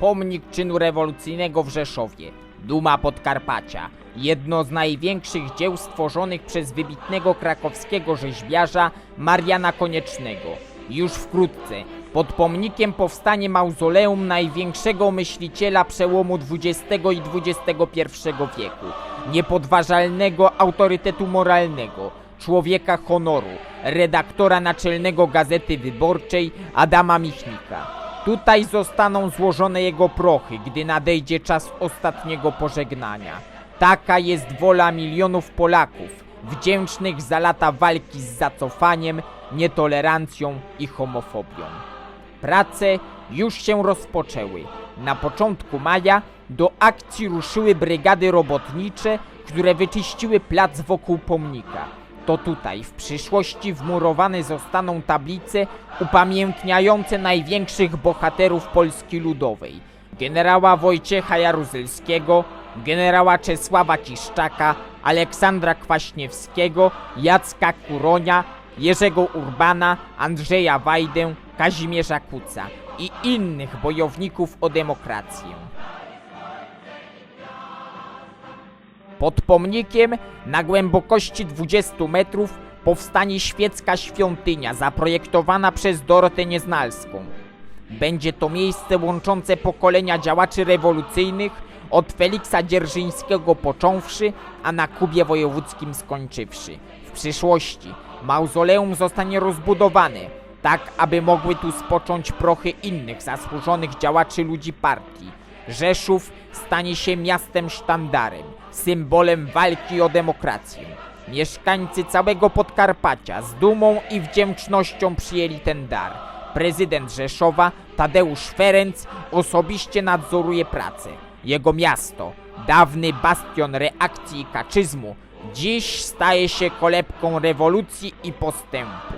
pomnik czynu rewolucyjnego w Rzeszowie. Duma Podkarpacia. Jedno z największych dzieł stworzonych przez wybitnego krakowskiego rzeźbiarza Mariana Koniecznego. Już wkrótce pod pomnikiem powstanie mauzoleum największego myśliciela przełomu XX i XXI wieku, niepodważalnego autorytetu moralnego, człowieka honoru, redaktora naczelnego Gazety Wyborczej Adama Michnika. Tutaj zostaną złożone jego prochy, gdy nadejdzie czas ostatniego pożegnania. Taka jest wola milionów Polaków, wdzięcznych za lata walki z zacofaniem, nietolerancją i homofobią. Prace już się rozpoczęły. Na początku maja do akcji ruszyły brygady robotnicze, które wyczyściły plac wokół pomnika. To tutaj w przyszłości wmurowane zostaną tablice upamiętniające największych bohaterów Polski Ludowej. Generała Wojciecha Jaruzelskiego, generała Czesława Kiszczaka, Aleksandra Kwaśniewskiego, Jacka Kuronia, Jerzego Urbana, Andrzeja Wajdę, Kazimierza Kuca i innych bojowników o demokrację. Pod pomnikiem na głębokości 20 metrów powstanie świecka świątynia zaprojektowana przez Dorotę Nieznalską. Będzie to miejsce łączące pokolenia działaczy rewolucyjnych od Feliksa Dzierżyńskiego począwszy, a na Kubie Wojewódzkim skończywszy. W przyszłości mauzoleum zostanie rozbudowane, tak aby mogły tu spocząć prochy innych zasłużonych działaczy ludzi partii. Rzeszów stanie się miastem sztandarem, symbolem walki o demokrację. Mieszkańcy całego Podkarpacia z dumą i wdzięcznością przyjęli ten dar. Prezydent Rzeszowa, Tadeusz Ferenc, osobiście nadzoruje pracę. Jego miasto, dawny bastion reakcji i kaczyzmu, dziś staje się kolebką rewolucji i postępu.